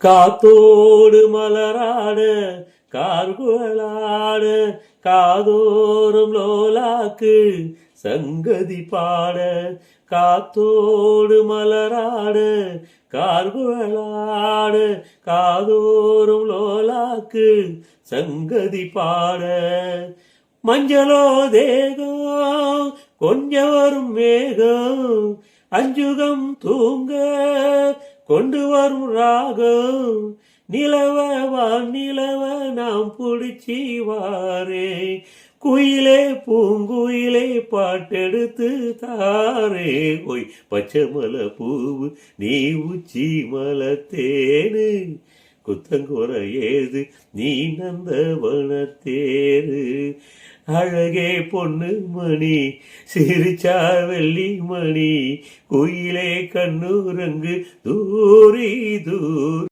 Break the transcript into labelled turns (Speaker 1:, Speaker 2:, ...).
Speaker 1: காத்தோடு மலராட கார்குழலாட காதோறும் லோலாக்கு சங்கதி பாட காத்தோடு மலராட கார்குழலாட காதோறும் லோலாக்கு சங்கதி பாட. மஞ்சளோ தேகம் கொஞ்சம் வரும் மேகம் அஞ்சுகம் தூங்க கொண்டு வரும் ராகம். நிலவ நிலவ நாம் பிடிச்சி வாரே. குயிலே பூங்குயிலே பாட்டெடுத்து தாரே. கொய் பச்சை மலை பூவு நீ உச்சி மலத்தேனு. குத்தங்குற ஏது நீ நந்தவனத்தேரு அழகே பொண்ணு மணி சிரிச்சா வெள்ளி மணி குயிலே கண்ணுரங்கு தூரி தூர்